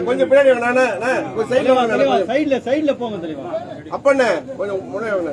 கொஞ்சம் பின்னாடி சைடுல வாங்க. சைடுல சைடுல போங்க தெளிவா அப்பண்ணே கொஞ்சம் முன்னாடி வாங்க.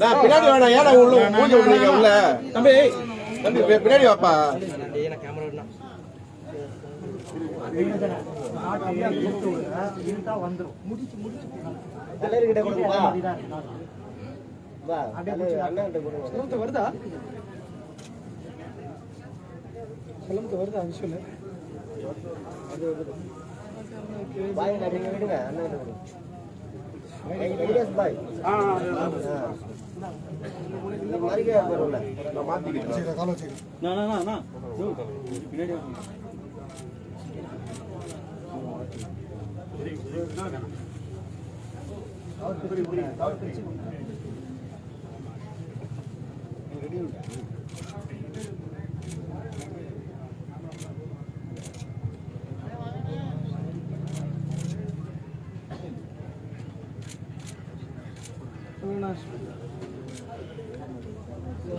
நான் பின்னாடி வேணாம் ஏன்னா உள்ள மூஞ்ச விடுறீங்க உள்ள? தம்பி தம்பி பின்னாடி வாப்பா. வருதா? கிளம்புக்கு வருது விஷயம் நான் பின்னாடி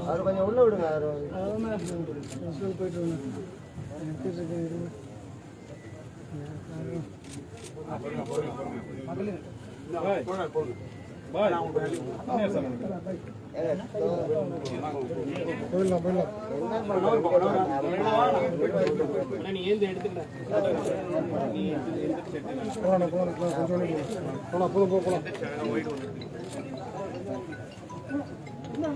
அது கொஞ்சம் உள்ள விடுங்க அவர். போயிட்டு பாய் என்ன சொல்லுங்க போயிடலாம் போயிடலாம் போகலாம் போகலாம் போகலாம் போகலாம் போகலாம்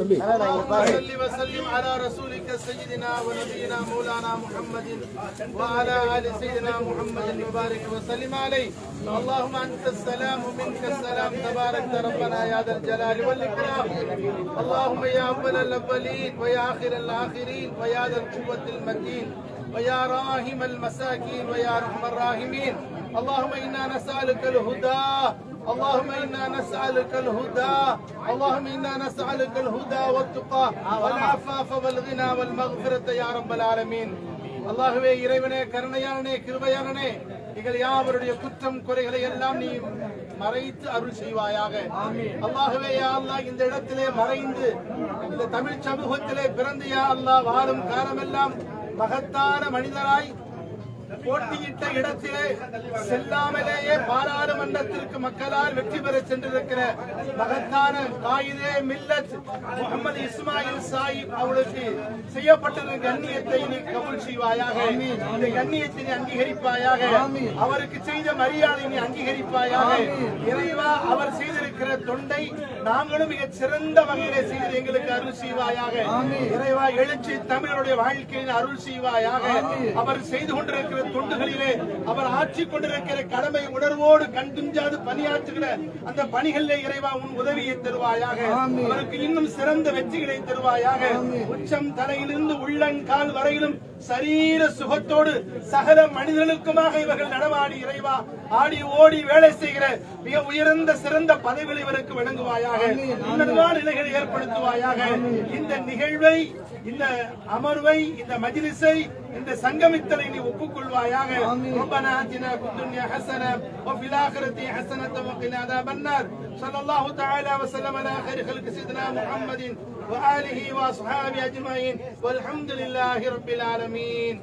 وصل وسلم على رسولك سيدنا ونبينا مولانا محمد وعلى آل سيدنا محمد وبارك وسلم عليه. اللهم أنت السلام ومنك السلام. تبارك ربنا يا ذا الجلال والإكرام. اللهم يا أول الأولين ويا آخر الآخرين ويا ذا القوة المتين ويا راحم المساكين ويا أرحم الراحمين. اللهم إنا نسألك الهدى اللهم انا نسالك الهدى اللهم انا نسالك الهدى والتقى والعفاف والغنى والمغفرة يا رب العالمين அல்லாஹுவே இறைவனே கருணையானனே கிருபையானனே எங்கள் யாவருடைய குற்றம் குறைகளை எல்லாம் நீ மறைத்து அருள் செய்வாயாக அல்லாஹுவே யா அல்லாஹ் இந்த இடத்திலே மறைந்து இந்த தமிழ் சமூகத்திலே பிறந்து யா அல்லாஹ் வாழும் காலமெல்லாம் மகத்தான மனிதராய் போட்டியிட்ட இடத்திலே செல்லாமலேயே பாராளுமன்றத்திற்கு மக்களால் வெற்றி பெற சென்றிருக்கிற மகத்தான காயிதே மில்லத் முகமது இஸ்மாயில் சாஹிப் அவளுக்கு செய்யப்பட்டிருந்த கண்ணியத்தை நீ கபூல் செய்வாயாக. இந்த கண்ணியத்தை நீ அங்கீகரிப்பாயாக. அவருக்கு செய்த மரியாதை நீ அங்கீகரிப்பாயாக. இறைவா அவர் செய்திருக்கிற தொண்டை நாங்களும் மிக சிறந்த வகையிலே செய்து எங்களுக்கு அருள் செய்வாயாக. இறைவா எழுச்சி தமிழருடைய வாழ்க்கையில் அருள் செய்வாயாக. அவர் செய்து கொண்டிருக்கிற தொண்டுகளிலே அவர் ஆட்சி கொண்டிருக்கிற கடமை உணர்வோடு கண் துஞ்சாது பணியாற்றுகிற அந்த பணிகளிலே இறைவா உன் உதவியை தருவாயாக. அவருக்கு இன்னும் சிறந்த வெற்றிகளை தருவாயாக. உச்சம் தலையிலிருந்து உள்ளங்கால் வரையிலும் சரீர சுகத்தோடு சகல மனிதர்களுக்குமாக இவர்கள் நடமாடி இறைவா ஆடி ஓடி வேலை செய்கிற மிக உயர்ந்த சிறந்த பதவிகளை இவருக்கு வழங்குவாயாக. உன்னதமான நிலைகளை ஏற்படுத்துவாயாக. இந்த நிகழ்வை இந்த அமர்வை இந்த மஜ்லிஸை இந்த சங்கமித்தலை நீ ஒப்புக்கொள்வாயாக ربنا آتنا في الدنيا حسنة وفي الآخرة حسنة وقنا عذاب النار صلى الله تعالى وسلم على خير خلق سيدنا محمد وآله وأصحابه أجمعين والحمد لله رب العالمين